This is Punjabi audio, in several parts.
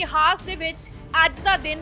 ਇਤਿਹਾਸ ਦੇ ਵਿੱਚ ਅੱਜ ਦਾ ਦਿਨ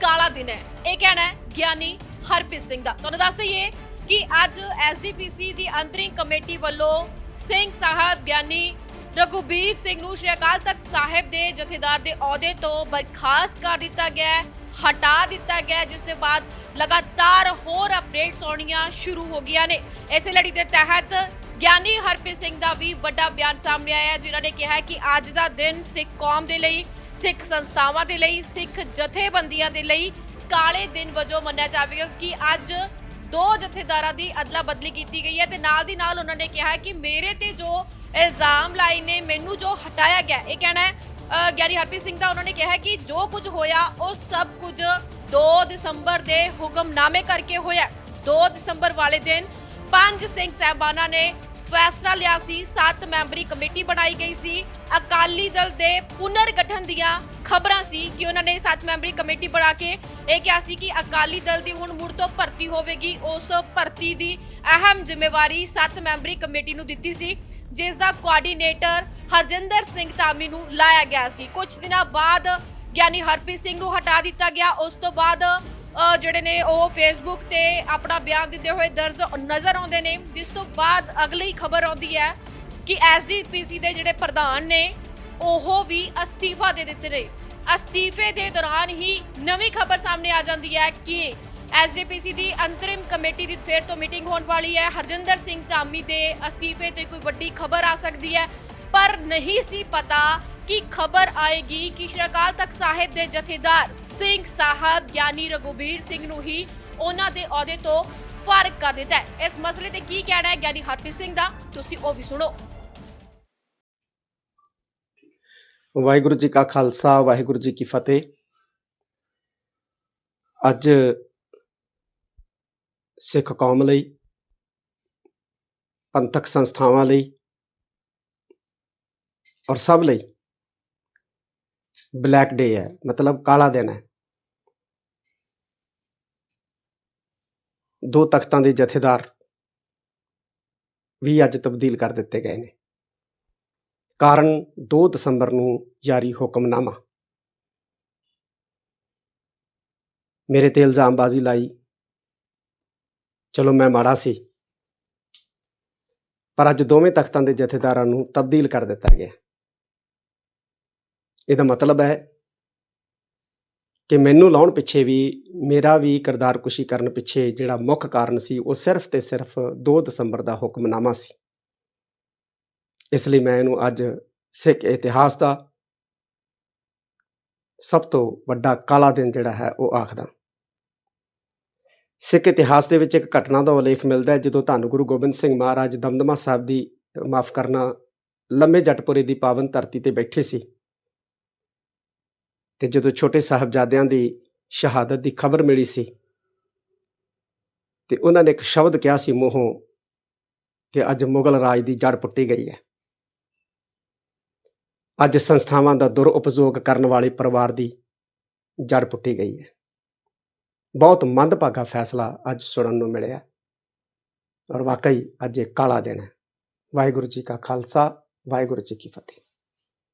ਕਾਲਾ ਦਿਨ ਹੈ। ਇਹ ਕਹਿਣਾ ਹੈ ਗਿਆਨੀ ਹਰਪ੍ਰੀਤ ਸਿੰਘ ਦਾ। ਤੁਹਾਨੂੰ ਦੱਸ ਦਈਏ ਕਿ ਅੱਜ ਐਸਜੀਪੀਸੀ ਦੀ ਅੰਤਰਿੰਗ ਕਮੇਟੀ ਵੱਲੋਂ ਸਿੰਘ ਸਾਹਿਬ ਗਿਆਨੀ ਰਘੁਬੀਰ ਸਿੰਘ ਨੂੰ ਸ਼੍ਰੀ ਅਕਾਲ ਤਖਤ ਸਾਹਿਬ ਦੇ ਜਥੇਦਾਰ ਦੇ ਅਹੁਦੇ ਤੋਂ ਬਰਖਾਸਤ ਕਰ ਦਿੱਤਾ ਗਿਆ ਹੈ ਹਟਾ ਦਿੱਤਾ ਗਿਆ ਜਿਸ ਦੇ ਬਾਅਦ ਲਗਾਤਾਰ ਹੋਰ ਅਪਡੇਟਸ ਆਉਣੀਆਂ ਸ਼ੁਰੂ ਹੋ ਗਈਆਂ ਨੇ। ਇਸੇ ਲੜੀ ਦੇ ਤਹਿਤ ਗਿਆਨੀ ਹਰਪ੍ਰੀਤ ਸਿੰਘ ਦਾ ਵੀ ਵੱਡਾ ਬਿਆਨ ਸਾਹਮਣੇ ਆਇਆ ਹੈ, ਜਿਨ੍ਹਾਂ ਨੇ ਕਿਹਾ ਕਿ ਅੱਜ ਦਾ ਦਿਨ ਸਿੱਖ ਕੌਮ ਦੇ ਲਈ ਸਿੱਖ ਸੰਸਥਾਵਾਂ ਦੇ ਲਈ, ਸਿੱਖ ਜਥੇਬੰਦੀਆਂ ਦੇ ਲਈ ਕਾਲੇ ਦਿਨ ਵਜੋਂ ਮੰਨਿਆ ਜਾਵੇਗਾ ਕਿ ਅੱਜ ਦੋ ਜਥੇਦਾਰਾਂ ਦੀ ਅਦਲਾ ਬਦਲੀ ਕੀਤੀ ਗਈ ਹੈ ਤੇ ਨਾਲ ਦੀ ਨਾਲ ਉਹਨਾਂ ਨੇ ਕਿਹਾ ਕਿ ਮੇਰੇ ਤੇ ਜੋ ਇਲਜ਼ਾਮ ਲਾਏ ਨੇ, ਮੈਨੂੰ ਜੋ ਹਟਾਇਆ ਗਿਆ, ਇਹ ਕਹਿਣਾ ਹੈ ਗਿਆਨੀ ਹਰਪ੍ਰੀਤ ਸਿੰਘ ਦਾ ਉਹਨਾਂ ਨੇ ਕਿਹਾ ਕਿ ਜੋ ਕੁਝ ਹੋਇਆ, ਉਹ ਸਭ ਕੁਝ 2 ਦਸੰਬਰ ਦੇ ਹੁਕਮਨਾਮੇ ਕਰਕੇ ਹੋਇਆ। 2 ਦਸੰਬਰ ਵਾਲੇ ਦਿਨ ਪੰਜ ਸਿੰਘ ਸਾਹਿਬਾਨਾਂ ਨੇ ਫੈਸਲਾ ਲਿਆ ਸੀ। ਸੱਤ ਮੈਂਬਰੀ ਕਮੇਟੀ ਬਣਾਈ ਗਈ ਸੀ। ਅਕਾਲੀ ਦਲ ਦੇ ਪੁਨਰ ਗਠਨ ਦੀਆਂ ਖਬਰਾਂ ਸੀ ਕਿ ਉਹਨਾਂ ਨੇ ਸੱਤ ਮੈਂਬਰੀ ਕਮੇਟੀ ਬਣਾ ਕੇ ਇਹ ਕਿਹਾ ਸੀ ਕਿ ਅਕਾਲੀ ਦਲ ਦੀ ਹੁਣ ਮੁੜ ਤੋਂ ਭਰਤੀ ਹੋਵੇਗੀ। ਉਸ ਭਰਤੀ ਦੀ ਅਹਿਮ ਜ਼ਿੰਮੇਵਾਰੀ ਸੱਤ ਮੈਂਬਰੀ ਕਮੇਟੀ ਨੂੰ ਦਿੱਤੀ ਸੀ, ਜਿਸ ਦਾ ਕੋਆਰਡੀਨੇਟਰ ਹਰਜਿੰਦਰ ਸਿੰਘ ਧਾਮੀ ਨੂੰ ਲਾਇਆ ਗਿਆ ਸੀ। ਕੁਝ ਦਿਨਾਂ ਬਾਅਦ ਗਿਆਨੀ ਹਰਪ੍ਰੀਤ ਸਿੰਘ ਨੂੰ ਹਟਾ ਦਿੱਤਾ ਗਿਆ। ਉਸ ਤੋਂ ਬਾਅਦ ਜਿਹੜੇ ਨੇ ਉਹ ਫੇਸਬੁੱਕ ਤੇ ਆਪਣਾ ਬਿਆਨ ਦਿੰਦੇ ਹੋਏ ਦਰਜ ਨਜ਼ਰ ਆਉਂਦੇ ਨੇ, ਜਿਸ ਤੋਂ ਬਾਅਦ ਅਗਲੀ ਖਬਰ ਆਉਂਦੀ ਹੈ ਕਿ ਐਸਜੀਪੀਸੀ ਦੇ ਜਿਹੜੇ ਪ੍ਰਧਾਨ ਨੇ, ਉਹ ਵੀ ਅਸਤੀਫਾ ਦੇ ਦਿੱਤੇ ਨੇ। ਅਸਤੀਫੇ ਦੇ ਦੌਰਾਨ ਹੀ ਨਵੀਂ ਖਬਰ ਸਾਹਮਣੇ ਆ ਜਾਂਦੀ ਹੈ ਕਿ ਐਸਜੀਪੀਸੀ ਦੀ ਅੰਤਰਿਮ ਕਮੇਟੀ ਦੀ ਫੇਰ ਤੋਂ ਮੀਟਿੰਗ ਹੋਣ ਵਾਲੀ ਹੈ। ਹਰਜਿੰਦਰ ਸਿੰਘ ਧਾਮੀ ਦੇ ਅਸਤੀਫੇ ਤੇ ਕੋਈ ਵੱਡੀ ਖਬਰ ਆ ਸਕਦੀ ਹੈ। ਪਰ ਨਹੀਂ ਸੀ ਪਤਾ ਕਿ ਖਬਰ ਆਏਗੀ ਕਿ ਸ਼੍ਰੀ ਤਖਤ ਸਾਹਿਬ ਦੇ ਜਥੇਦਾਰ ਸਿੰਘ ਸਾਹਿਬ ਗਿਆਨੀ ਰਘੁਬੀਰ ਸਿੰਘ ਨੂੰ ਹੀ ਉਹਨਾਂ ਦੇ ਅਹੁਦੇ ਤੋਂ ਫਾਰਗ ਕਰ ਦਿੱਤਾ ਹੈ। ਇਸ ਮਸਲੇ ਤੇ ਕੀ ਕਹਿਣਾ ਹੈ ਗਿਆਨੀ ਹਰਪ੍ਰੀਤ ਸਿੰਘ ਦਾ? ਤੁਸੀਂ ਉਹ ਵੀ ਸੁਣੋ। ਵਾਹਿਗੁਰੂ ਜੀ ਕਾ ਖਾਲਸਾ, ਵਾਹਿਗੁਰੂ ਜੀ ਕੀ ਫਤਿਹ। ਅੱਜ ਸਿੱਖ ਕੌਮ ਲਈ, ਪੰਥਕ ਸੰਸਥਾਵਾਂ ਲਈ ਔਰ ਸਭ ਲਈ ਬਲੈਕ ਡੇ ਹੈ ਮਤਲਬ ਕਾਲਾ ਦਿਨ ਹੈ ਦੋ ਤਖਤਾਂ ਦੇ ਜਥੇਦਾਰ ਵੀ ਅੱਜ ਤਬਦੀਲ ਕਰ ਦਿੱਤੇ ਗਏ ਨੇ ਕਾਰਨ 2 ਦਸੰਬਰ ਨੂੰ ਜਾਰੀ ਹੁਕਮਨਾਮਾ ਮੇਰੇ ਤੇ ਇਲਜ਼ਾਮਬਾਜ਼ੀ ਲਾਈ ਚਲੋ ਮੈਂ ਮਾੜਾ ਸੀ ਪਰ ਅੱਜ ਦੋਵੇਂ ਤਖਤਾਂ ਦੇ ਜਥੇਦਾਰਾਂ ਨੂੰ ਤਬਦੀਲ ਕਰ ਦਿੱਤਾ ਗਿਆ ਇਹਦਾ ਮਤਲਬ ਹੈ ਕਿ ਮੈਨੂੰ ਲਾਉਣ ਪਿੱਛੇ ਵੀ, ਮੇਰਾ ਵੀ ਕਿਰਦਾਰਕੁਸ਼ੀ ਕਰਨ ਪਿੱਛੇ ਜਿਹੜਾ ਮੁੱਖ ਕਾਰਨ ਸੀ, ਉਹ ਸਿਰਫ ਤੇ ਸਿਰਫ 2 ਦਸੰਬਰ ਦਾ ਹੁਕਮਨਾਮਾ ਸੀ। ਇਸ ਲਈ ਮੈਂ ਇਹਨੂੰ ਅੱਜ ਸਿੱਖ ਇਤਿਹਾਸ ਦਾ ਸਭ ਤੋਂ ਵੱਡਾ ਕਾਲਾ ਦਿਨ ਜਿਹੜਾ ਹੈ, ਉਹ ਆਖਦਾ ਸਿੱਖ ਇਤਿਹਾਸ ਦੇ ਵਿੱਚ ਇੱਕ ਘਟਨਾ ਦਾ ਉਲੇਖ ਮਿਲਦਾ ਹੈ, ਜਦੋਂ ਧੰਨ ਗੁਰੂ ਗੋਬਿੰਦ ਸਿੰਘ ਮਹਾਰਾਜ ਦਮਦਮਾ ਸਾਹਿਬ ਦੀ ਮਾਫ ਕਰਨਾ ਲੰਮੇ ਜਟਪੁਰੇ ਦੀ ਪਾਵਨ ਧਰਤੀ ਤੇ ਬੈਠੇ ਸੀ। ਤੇ ਜਦੋਂ ਛੋਟੇ ਸਾਹਿਬਜ਼ਾਦਿਆਂ ਦੀ ਸ਼ਹਾਦਤ ਦੀ ਖਬਰ ਮਿਲੀ ਸੀ ਤੇ ਉਹਨਾਂ ਨੇ ਇੱਕ ਸ਼ਬਦ ਕਿਹਾ ਸੀ ਮੂੰਹੋਂ ਕਿ ਅੱਜ ਮੁਗਲ ਰਾਜ ਦੀ ਜੜ ਪੁੱਟੀ ਗਈ ਹੈ। ਅੱਜ ਸੰਸਥਾਵਾਂ ਦਾ ਦੁਰਉਪਯੋਗ ਕਰਨ ਵਾਲੇ ਪਰਿਵਾਰ ਦੀ ਜੜ ਪੁੱਟੀ ਗਈ ਹੈ। ਬਹੁਤ ਮੰਦਭਾਗਾ ਫੈਸਲਾ ਅੱਜ ਸੁਣਨ ਨੂੰ ਮਿਲਿਆ ਔਰ ਵਾਕਈ ਅੱਜ ਇਹ ਕਾਲਾ ਦਿਨ ਹੈ। ਵਾਹਿਗੁਰੂ ਜੀ ਕਾ ਖਾਲਸਾ, ਵਾਹਿਗੁਰੂ ਜੀ ਕੀ ਫਤਿਹ।